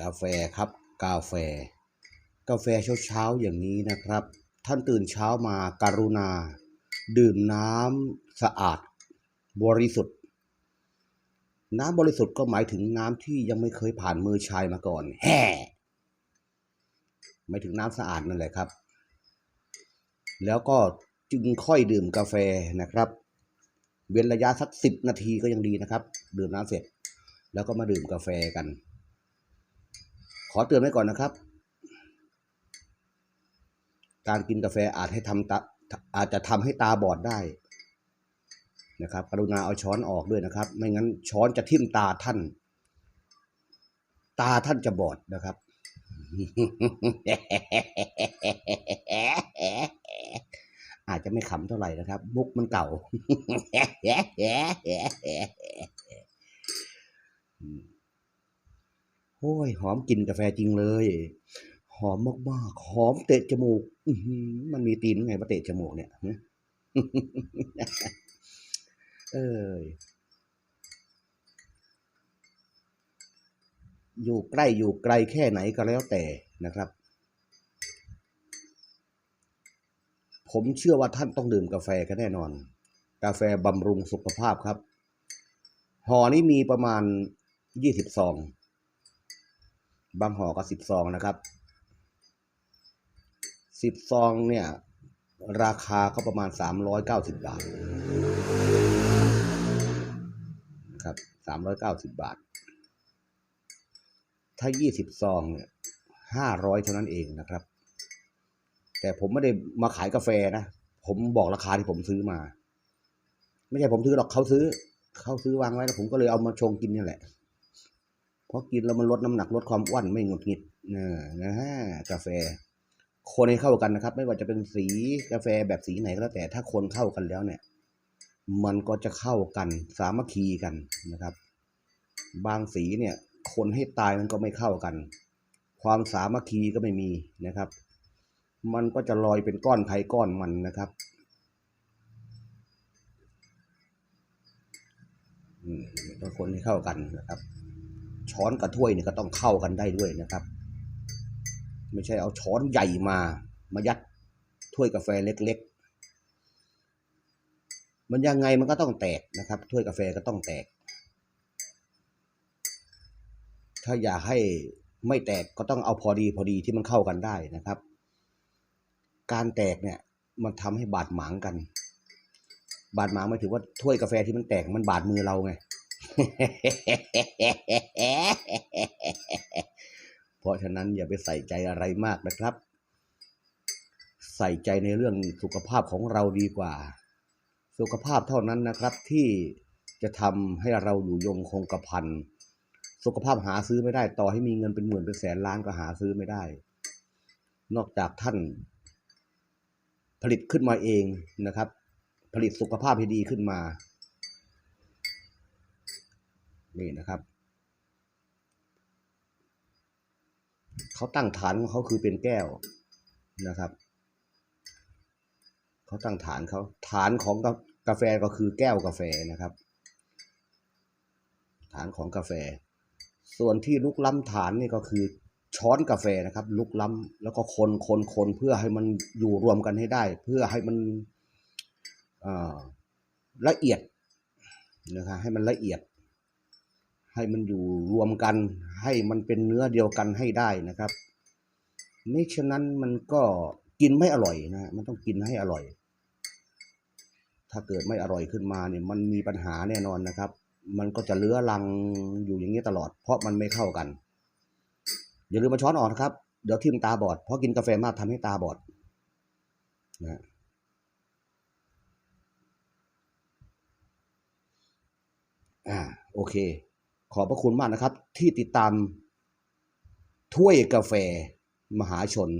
กาแฟครับ กาแฟ กาแฟเช้าๆอย่างนี้นะครับ ท่านตื่นเช้ามาการุณา ดื่มน้ำสะอาด บริสุทธิ์ น้ำบริสุทธิ์ก็หมายถึงน้ำที่ยังไม่เคยผ่านมือชายมาก่อนแฮ่หมายถึงน้ำสะอาดนั่นแหละครับ แล้วก็จึงค่อยดื่มกาแฟนะครับ เว้นระยะสักสิบนาทีก็ยังดีนะครับ ดื่มน้ำเสร็จ แล้วก็มาดื่มกาแฟกัน ขอเตือนไว้ก่อนนะครับ การกินกาแฟอาจให้ทำตาอาจจะทำให้ตาบอดได้นะครับกรุณาเอาช้อนออกด้วยนะครับ ไม่งั้นช้อนจะทิ่มตาท่าน ตาท่านจะบอดนะครับ อาจจะไม่ขำเท่าไหร่นะครับมุกมันเก่า โอ้ยหอมกลิ่นกาแฟจริงเลย หอมมากๆหอมเตะจมูกมันมีตีนไงมาเตะจมูกเนี่ยฮะเอยอยู่ใกล้อยู่ไกลแค่ไหนก็แล้วแต่นะครับ ผมเชื่อว่าท่านต้องดื่มกาแฟกันแน่นอน กาแฟบำรุงสุขภาพครับห่อนี้มีประมาณยี่สิบซอง บางห่อก็สิบซองนะครับสิบซองเนี่ย ราคาก็ประมาณสามร้อยเก้าสิบบาทครับสามร้อยเก้าสิบบาท ถ้ายี่สิบซองเนี่ยห้าร้อยเท่านั้นเองนะครับ แต่ผมไม่ได้มาขายกาแฟนะ ผมบอกราคาที่ผมซื้อมา ไม่ใช่ผมซื้อหรอกเขาซื้อ เขาซื้อวางไว้แล้วผมก็เลยเอามาชงกินนี่แหละ เพราะกินแล้วมันลดน้ำหนักลดความอ้วนไม่หงุดหงิดนะนะฮะกาแฟ คนให้เข้ากันนะครับ ไม่ว่าจะเป็นสีกาแฟแบบสีไหนก็แล้วแต่ถ้าคนเข้ากันแล้วเนี่ย มันก็จะเข้ากันสามัคคีกันนะครับ บางสีเนี่ย คนให้ตายมันก็ไม่เข้ากัน ความสามัคคีก็ไม่มีนะครับ มันก็จะลอยเป็นก้อนไข่ก้อนมันนะครับอืมต้องคนให้เข้ากันนะครับ ช้อนกับถ้วยเนี่ยก็ต้องเข้ากันได้ด้วยนะครับ ไม่ใช่เอาช้อนใหญ่มา มายัดถ้วยกาแฟเล็ก ๆ มันยังไงมันก็ต้องแตกนะครับ ถ้วยกาแฟก็ต้องแตก ถ้าอยากให้ไม่แตกก็ต้องเอาพอดีพอดีที่มันเข้ากันได้นะครับ การแตกเนี่ยมันทำให้บาดหมางกัน บาดหมางหมายถึงว่าถ้วยกาแฟที่มันแตกมันบาดมือเราไง เพราะฉะนั้นอย่าไปใส่ใจอะไรมากนะครับ ใส่ใจในเรื่องสุขภาพของเราดีกว่า สุขภาพเท่านั้นนะครับที่จะทำให้เราอยู่ยงคงกระพันสุขภาพหาซื้อไม่ได้ ต่อให้มีเงินเป็นหมื่นเป็นแสนล้านก็หาซื้อไม่ได้ นอกจากท่าน ผลิตขึ้นมาเองนะครับ ผลิตสุขภาพให้ดีขึ้นมา นี่นะครับ เขาตั้งฐานของเขาคือเป็นแก้วนะครับ เขาตั้งฐานเขาฐานของกากาแฟก็คือแก้วกาแฟนะครับ ฐานของกาแฟ ส่วนที่ลุกล้ำฐานนี่ก็คือช้อนกาแฟนะครับ ลุกล้ำแล้วก็คนคนคนเพื่อให้มันอยู่รวมกันให้ได้ เพื่อให้มันละเอียดนะครับให้มันละเอียด ให้มันอยู่รวมกัน ให้มันเป็นเนื้อเดียวกันให้ได้นะครับไม่ฉะนั้นมันก็กินไม่อร่อยนะมันต้องกินให้อร่อย ถ้าเกิดไม่อร่อยขึ้นมาเนี่ยมันมีปัญหาแน่นอนนะครับ มันก็จะเลื้อรังอยู่อย่างนี้ตลอด เพราะมันไม่เข้ากัน อย่าลืมมาช้อนออกนะครับ เดี๋ยวทิ่มตาบอด เพราะกินกาแฟมากทำให้ตาบอดนะอ่าโอเค ขอบพระคุณมากนะครับ ที่ติดตามถ้วยกาแฟมหาชน